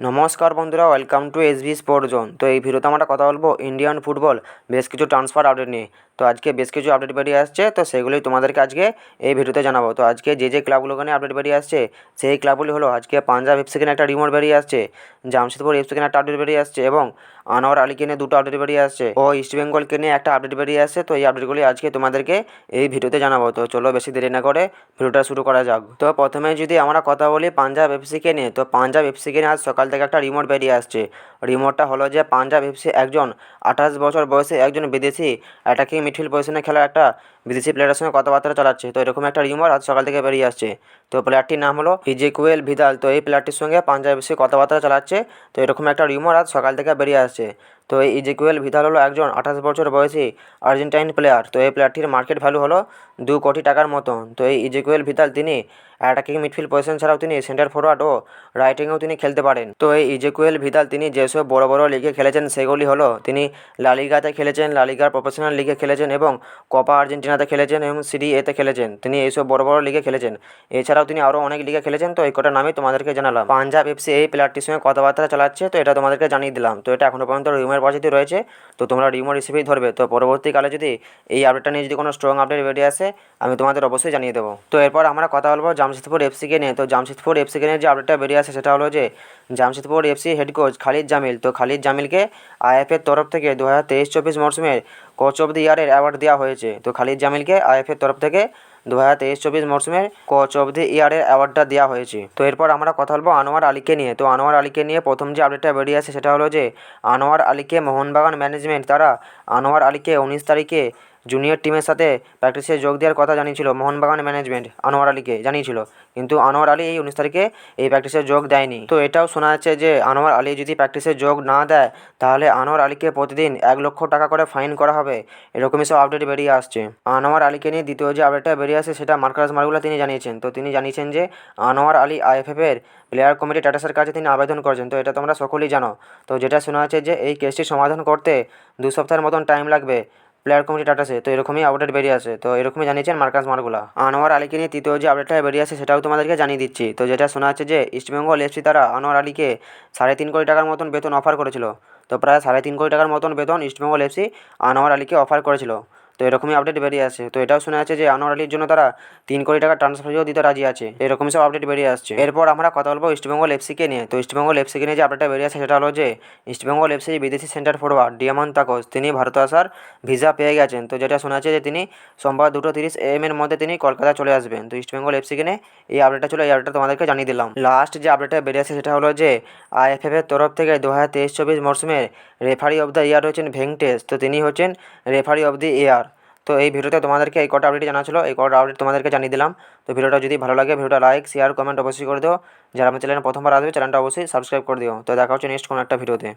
নমস্কার বন্ধুরা welcome to S V sport zone তো এই ভিডিওতে আমরা কথা বলব ইন্ডিয়ান ফুটবল বেশ কিছু ট্রান্সফার আপডেট নিয়ে। তো আজকে বেশ কিছু আপডেট বেরিয়ে আসছে, তো সেগুলোই তোমাদেরকে আজকে এই ভিডিওতে জানাব। তো আজকে যে যে ক্লাবগুলোকে নিয়ে আপডেট বেরিয়ে আসছে, সেই ক্লাবগুলি হলো আজকে পাঞ্জাব এফসি কিনে একটা রিমোট বেরিয়ে আসছে জামশেদপুর এফসি কিনে একটা আপডেট বেরিয়ে আসছে এবং আনোয়ার আলীকে নিয়ে দুটো আপডেট বেরিয়ে আসছে। ও ইস্ট বেঙ্গলকে নিয়ে একটা আপডেট বেরিয়ে আসছে, তো এই আপডেটগুলি আজকে তোমাদেরকে এই ভিডিওতে জানাব। তো চলো বেশি দেরি না করে ভিডিওটা শুরু করা যাক। তো প্রথমে যদি আমরা কথা বলি পাঞ্জাব এফসিকে নিয়ে, তো পাঞ্জাব এফসিকে নিয়ে আজ সকাল থেকে একটা রিমোট বেরিয়ে আসছে। রিমোটটা হলো যে পাঞ্জাব এফসি একজন আঠাশ বছর বয়সে একজন বিদেশি অ্যাটাকিং মিডফিল্ড পজিশনে খেলা একটা বিদেশি প্লেয়ারের সঙ্গে কথাবার্তা চালাচ্ছে। তো এরকম একটা রিউমার আজ সকাল থেকে বেরিয়ে আসছে। তো প্লেয়ারটির নাম হলো ইজেকুয়েল ভিদাল। তো এই প্লেয়ারটির সঙ্গে পাঞ্জাব এফসি কথাবার্তা চালাচ্ছে। তো এরকম একটা রিউমার আজ সকাল থেকে বেরিয়ে আসছে। তো এই ইজিকুয়েল ভিদাল হলো একজন আঠাশ বছর বয়সী আর্জেন্টাইন প্লেয়ার তো এই প্লেয়ারটির মার্কেট ভ্যালু হলো দু কোটি টাকার মতন। তো এই ইজেকুয়েল ভিদাল তিনি অ্যাটাকিং মিডফিল্ড পজিশন ছাড়াও তিনি সেন্টার ফরওয়ার্ড ও রাইটিংয়েও তিনি খেলতে পারেন। তো এই ইজেকুয়েল ভিদাল তিনি যেসব বড় বড় লিগে খেলেছেন সেগুলি হলো তিনি লালিগাতে খেলেছেন লালিগার প্রফেশনাল লিগে খেলেছেন এবং কপা আর্জেন্টিনাতে খেলেছেন এবং সিডি এতে খেলেছেন। তিনি এইসব বড় বড় লিগে খেলেছেন। এছাড়াও তিনি আরও অনেক লিগে খেলেছেন। তো এই কটা নামই তোমাদেরকে জানালাম। পাঞ্জাব এফসি এই প্লেয়ারটির সঙ্গে কথাবার্তা চালাচ্ছে। তো এটা তোমাদেরকে জানিয়ে দিলাম। তো এটা এখনও পর্যন্ত রিউমের পজিতে রয়েছে, তো তোমরা রিউমার হিসেবেই ধরবে। তো পরবর্তীকালে যদি এই আপডেটটা নিয়ে যদি কোনো স্ট্রং আপডেট বেরিয়ে আসে, আমি তোমাদের অবশ্যই জানিয়ে দেবো। তো এরপর আমরা কথা বলব জামশেদপুর এফসিকে নিয়ে। তো জামশেদপুর এফসিকে নিয়ে যে আপডেটটা বেরিয়ে আসে, সেটা হলো যে Jamshedpur FC head coach Khalid Jamil. তো খালিদ জামিলকে আইএফের তরফ থেকে দু হাজার তেইশ চব্বিশ মরসুমের কোচ অফ দি ইয়ারের অ্যাওয়ার্ড দেওয়া হয়েছে। তো খালিদ জামিলকে আইএফের তরফ থেকে দু হাজার তেইশ চব্বিশ মরসুমের কোচ অব দি ইয়ারের অ্যাওয়ার্ডটা দেওয়া হয়েছে। তো এরপর আমরা কথা বলব আনোয়ার আলীকে নিয়ে। তো আনোয়ার আলীকে নিয়ে প্রথম যে আপডেটটা বেরিয়ে আসে সেটা হলো যে, আনোয়ার আলীকে মোহনবাগান ম্যানেজমেন্ট তারা আনোয়ার আলীকে উনিশ তারিখে জুনিয়র টিমের সাথে প্র্যাকটিসে যোগ দেওয়ার কথা জানিয়েছিল মোহনবাগান ম্যানেজমেন্ট আনোয়ার আলীকে, জানিয়েছিল। কিন্তু আনোয়ার আলী এই উনিশ তারিখে এই প্র্যাকটিসে যোগ দেয়নি। তো এটাও শোনা যাচ্ছে যে আনোয়ার আলী যদি প্র্যাকটিসে যোগ না দেয়, তাহলে আনোয়ার আলীকে প্রতিদিন এক লক্ষ টাকা করে ফাইন করা হবে। এরকমই সব আপডেট বেরিয়ে আসছে। আনোয়ার আলীকে নিয়ে দ্বিতীয় যে আপডেটটা বেরিয়ে আসে, সেটা মার্কাস মার্গুলা তিনি জানিয়েছেন। তো তিনি জানিয়েছেন যে আনোয়ার আলী আইএফএফের প্লেয়ার কমিটি টাটাসের কাছে তিনি আবেদন করেছেন। তো এটা তোমরা সকলেই জানো। তো যেটা শোনা যাচ্ছে যে এই কেসটি সমাধান করতে দু সপ্তাহের মতন টাইম লাগবে। প্লেয়ার কমিটি টাটাসে তো এরকমই আপডেট বেরিয়ে আছে। তো এরকমই জানিয়েছেন মার্কাস মার্গুলা। আনোয়ার আলীকে নিয়ে তৃতীয় যে আপডেটটা বেরিয়ে আছে, সেটাও তোমাদেরকে জানিয়ে দিচ্ছি। তো যেটা শোনা যাচ্ছে যে ইস্টবেঙ্গল এফসি তারা আনোয়ার আলীকে সাড়ে তিন কোটি টাকার মতন বেতন অফার করেছিল। তো প্রায় সাড়ে তিন কোটি টাকার মতন বেতন ইস্টবেঙ্গল এফসি আনোয়ার আলীকে অফার করেছিল। তো এরকমই আপডেট বেরিয়ে আসে তো এটাও শোনা যাচ্ছে যে আনোয়ার আলীর জন্য তারা তিন কোটি টাকা ট্রান্সফারও দিতে রাজি আছে। এরকমই সব আপডেট বেরিয়ে আসছে। এরপর আমরা কথা বলব ইস্টবেঙ্গল এফসিকে নিয়ে। তো ইস্টবেঙ্গল এফসিকে নিয়ে যে আপডেটটা বেরিয়ে আসে সেটা হলো যে ইস্টবেঙ্গল এফসি বিদেশি সেন্টার ফরওয়ার্ড ডিয়ামান তাকস তিনি ভারতে আসার ভিসা পেয়ে গেছেন। তো যেটা শোনা যাচ্ছে যে তিনি সোমবার দুটো তিরিশ এম এর মধ্যে তিনি কলকাতা চলে আসবেন। তো ইস্টবেঙ্গল এফসিকে নিয়ে এই আপডেটটা ছিল এই আপডেটটা তোমাদেরকে জানিয়ে দিলাম। লাস্ট যে আপডেটটা বেরিয়ে আসে সেটা হলো যে আইএফএফ এর তরফ থেকে দু হাজার তেইশ চব্বিশ মরসুমের রেফারি অফ দ্য ইয়ার হচ্ছেন ভেঙ্কটেশ তো তিনি হচ্ছেন রেফারি অফ দি ইয়ার তো এই ভিডিওতে তোমাদেরকে এই কটা আপডেট জানা ছিল, এই কটা আপডেট তোমাদেরকে জানিয়ে দিলাম। তো ভিডিওটা যদি ভালো লাগে, ভিডিওটা লাইক শেয়ার কমেন্ট অবশ্যই করে দিও। যারা আমার চ্যানেলে প্রথমবার আসবে চ্যানেলটা অবশ্যই সাবস্ক্রাইব করে দিও। তো দেখা হচ্ছে নেক্সট কোনো একটা ভিডিওতে